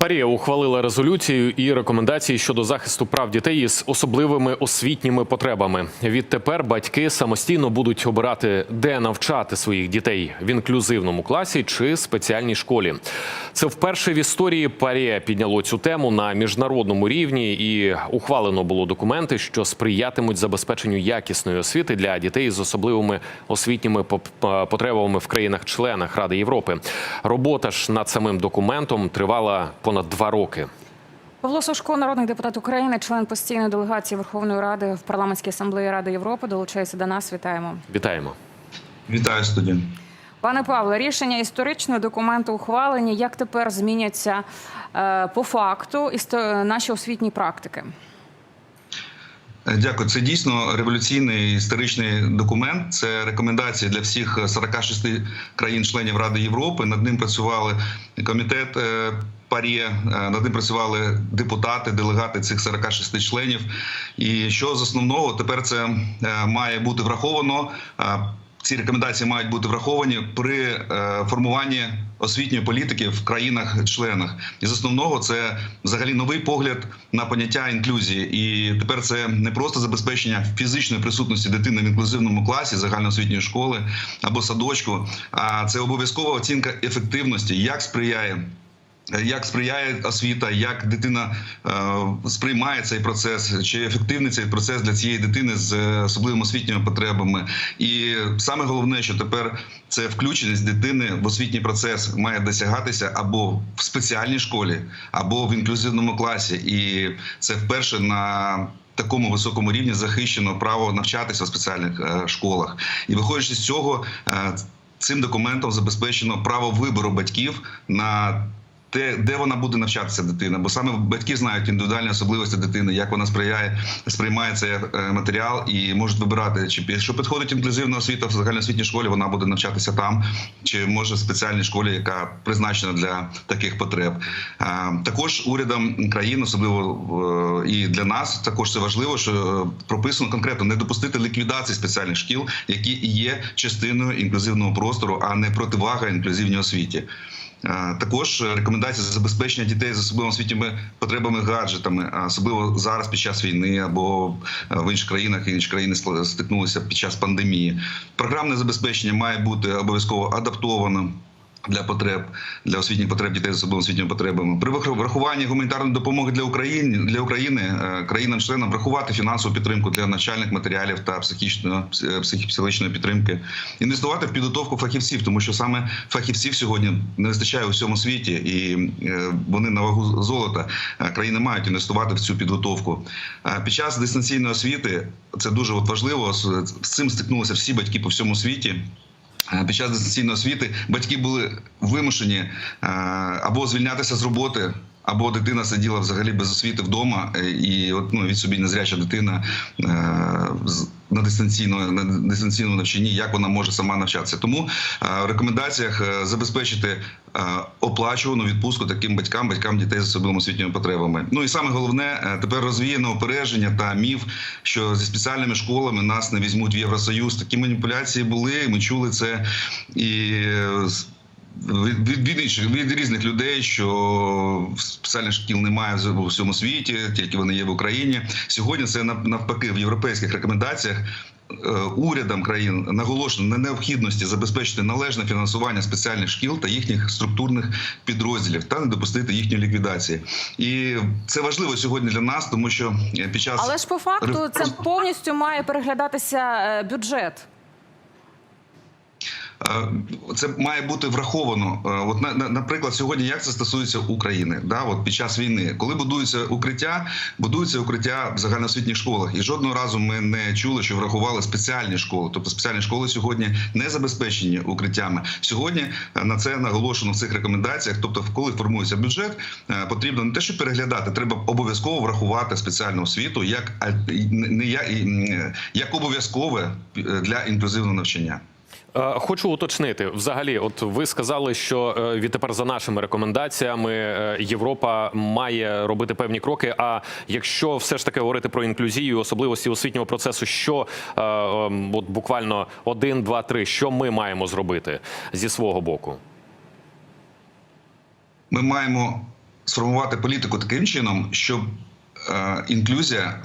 Парія ухвалила резолюцію і рекомендації щодо захисту прав дітей із особливими освітніми потребами. Відтепер батьки самостійно будуть обирати, де навчати своїх дітей в інклюзивному класі чи спеціальній школі. Це вперше в історії Парія підняло цю тему на міжнародному рівні і ухвалено було документи, що сприятимуть забезпеченню якісної освіти для дітей з особливими освітніми поп- потребами в країнах-членах Ради Європи. Робота ж над самим документом тривала понад два роки. Павло Сушко, народний депутат України, член постійної делегації Верховної Ради в парламентській асамблеї Ради Європи, долучається до нас. Вітаємо. Вітаємо. Вітаю студію. Пане Павле, рішення історичне, документу ухвалені. Як тепер зміняться е, по факту істо- наші освітні практики? Дякую. Це дійсно революційний історичний документ. Це рекомендації для всіх 46 країн-членів Ради Європи. Над ним працювали комітет. е, Парі е, над ним працювали депутати, делегати цих 46 членів. І що з основного тепер це е, має бути враховано. Ці рекомендації мають бути враховані при е, формуванні освітньої політики в країнах-членах. І з основного це взагалі новий погляд на поняття інклюзії. І тепер це не просто забезпечення фізичної присутності дитини в інклюзивному класі загальноосвітньої школи або садочку, а це обов'язкова оцінка ефективності, як сприяє. Як сприяє освіта, як дитина е, сприймає цей процес, чи ефективний цей процес для цієї дитини з особливими освітніми потребами, і саме головне, що тепер це включеність дитини в освітній процес має досягатися або в спеціальній школі, або в інклюзивному класі, і це вперше на такому високому рівні захищено право навчатися в спеціальних е, школах, і виходячи з цього. е, Цим документом забезпечено право вибору батьків на те, де вона буде навчатися дитина, бо саме батьки знають індивідуальні особливості дитини, як вона сприяє, сприймає цей е, матеріал і можуть вибирати, чи пі- що підходить інклюзивна освіта в загальноосвітній школі, вона буде навчатися там, чи може в спеціальній школі, яка призначена для таких потреб. Е, Також урядом країн, особливо е, і для нас, також це важливо, що прописано конкретно не допустити ліквідації спеціальних шкіл, які є частиною інклюзивного простору, а не противага інклюзивній освіті. Е, Також рекомендації за забезпечення дітей з особливими освітніми потребами гаджетами, особливо зараз під час війни або е, в інших країнах інші країни стикнулися під час пандемії. Програмне забезпечення має бути обов'язково адаптованим. Для потреб для освітніх потреб дітей з особливими освітніми потребами при врах- врахуванні гуманітарної допомоги для України для України е, країнам-членам врахувати фінансову підтримку для навчальних матеріалів та психічної псих- психічної підтримки, інвестувати в підготовку фахівців, тому що саме фахівців сьогодні не вистачає у всьому світі, і е, вони на вагу золота. Е, Країни мають інвестувати в цю підготовку. Е, Під час дистанційної освіти це дуже важливо. З цим стикнулися всі батьки по всьому світі. Під час дистанційної освіти батьки були вимушені е, або звільнятися з роботи, або дитина сиділа взагалі без освіти вдома, е, і от ну від собі незряча дитина е, на дистанційному на дистанційному навчанні, як вона може сама навчатися. Тому е, в рекомендаціях е, забезпечити е, оплачувану відпустку таким батькам, батькам дітей з особливими освітніми потребами. Ну і саме головне тепер розвіяно опередження та міф, що зі спеціальними школами нас не візьмуть в Євросоюз. Такі маніпуляції були. Ми чули це і. Від, від, від інших від різних людей, що спеціальних шкіл немає в всьому світі, тільки вони є в Україні. Сьогодні це навпаки в європейських рекомендаціях. е, Урядам країн наголошено на необхідності забезпечити належне фінансування спеціальних шкіл та їхніх структурних підрозділів та не допустити їхньої ліквідації. І це важливо сьогодні для нас, тому що е, під час Але ж по факту це повністю має переглядатися е, бюджет. Е, Це має бути враховано. Е, От на, на- наприклад, сьогодні як це стосується України, да, от під час війни, коли будуються укриття, будуються укриття в загальноосвітніх школах, і жодного разу ми не чули, що врахували спеціальні школи. Тобто спеціальні школи сьогодні не забезпечені укриттями. Сьогодні е, на це наголошено в цих рекомендаціях. Тобто, коли формується бюджет, потрібно не те, що переглядати, треба обов'язково врахувати спеціальну освіту як не як, обов'язкове для інклюзивного навчання. Е, Хочу уточнити взагалі. От ви сказали, що е, відтепер за нашими рекомендаціями е, Європа має робити певні кроки. А якщо все ж таки говорити про інклюзію, особливості освітнього процесу, що ем, от буквально один, два, три, що ми маємо зробити зі свого боку? ми маємо сформувати політику таким чином, щоб інклюзія.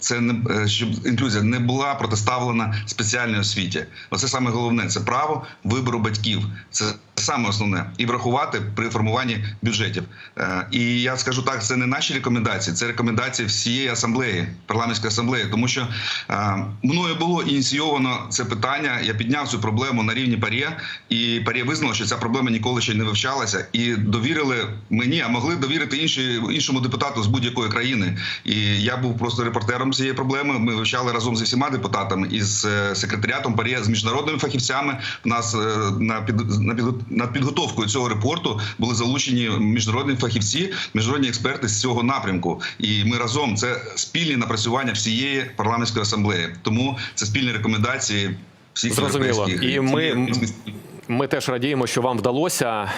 Це не е, щоб інклюзія не була протиставлена спеціальній освіті. Оце саме головне це право вибору батьків. Це саме основне і врахувати при формуванні бюджетів. Е, І я скажу так, це не наші рекомендації, це рекомендації всієї асамблеї, парламентської асамблеї, тому що е, мною було ініційовано це питання. Я підняв цю проблему на рівні ПАРЄ, і ПАРЄ визнало, що ця проблема ніколи ще не вивчалася, і довірили мені, а могли довірити інші, іншому депутату з будь-якої країни. І я був просто репортером цієї проблеми. Ми вивчали разом зі всіма депутатами і з е, секретаріатом ПАРЄ, з міжнародними фахівцями. У нас на під на над підготовкою цього репорту були залучені міжнародні фахівці, міжнародні експерти з цього напрямку. І ми разом це спільні напрацювання всієї парламентської асамблеї. Тому це спільні рекомендації всіх Зрозуміло. І ми- Ми теж радіємо, що вам вдалося.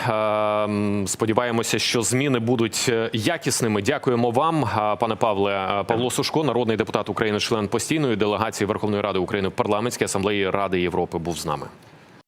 Ем, Сподіваємося, що зміни будуть е, якісними. Дякуємо вам, е, пане Павле. Е, Павло Сушко, народний депутат України, член постійної делегації Верховної Ради України в парламентській асамблеї Ради Європи, був з нами.